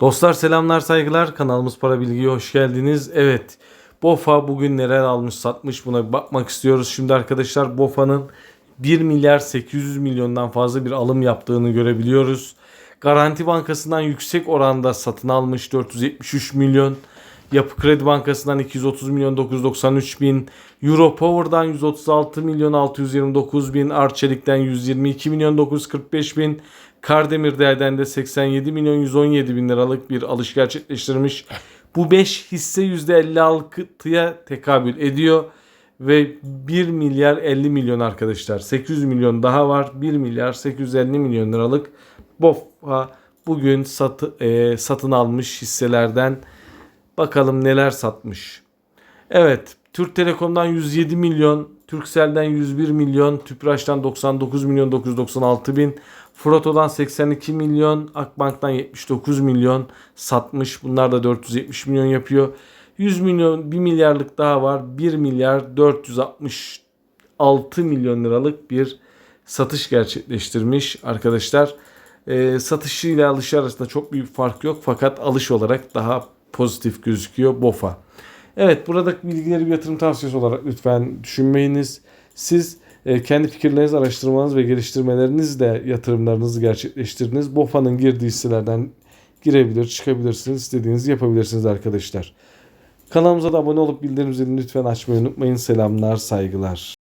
Dostlar selamlar saygılar kanalımız Para Bilgi'ye hoş geldiniz. Evet BOFA bugün neler almış satmış buna bir bakmak istiyoruz. Şimdi arkadaşlar BOFA'nın 1 milyar 800 milyondan fazla bir alım yaptığını görebiliyoruz. Garanti Bankası'ndan yüksek oranda satın almış 473 milyon. Yapı Kredi Bankası'ndan 230 milyon 993 bin. Europower'dan 136 milyon 629 bin. Arçelik'ten 122 milyon 945 bin. Kardemir Değer'den de 87 milyon 117 bin liralık bir alış gerçekleştirmiş. Bu 5 hisse %56'ya tekabül ediyor. Ve 1 milyar 50 milyon arkadaşlar. 800 milyon daha var. 1 milyar 850 milyon liralık BOFA bugün satı, e, satın almış hisselerden Bakalım neler satmış. Evet, Türk Telekom'dan 107 milyon, Turkcell'den 101 milyon, Tüpraş'tan 99 milyon 996 bin, Froto'dan 82 milyon, Akbank'tan 79 milyon satmış. Bunlar da 470 milyon yapıyor. 100 milyon, 1 milyarlık daha var. 1 milyar 466 milyon liralık bir satış gerçekleştirmiş arkadaşlar. E, satışıyla alışı arasında çok büyük fark yok fakat alış olarak daha pozitif gözüküyor BOFA. Evet buradaki bilgileri bir yatırım tavsiyesi olarak lütfen düşünmeyiniz. Siz e, kendi fikirleriniz, araştırmanız ve geliştirmelerinizle yatırımlarınızı gerçekleştirdiniz. BOFA'nın girdiği hisselerden girebilir, çıkabilirsiniz. İstediğinizi yapabilirsiniz arkadaşlar. Kanalımıza da abone olup bildirim zilini lütfen açmayı unutmayın. Selamlar, saygılar.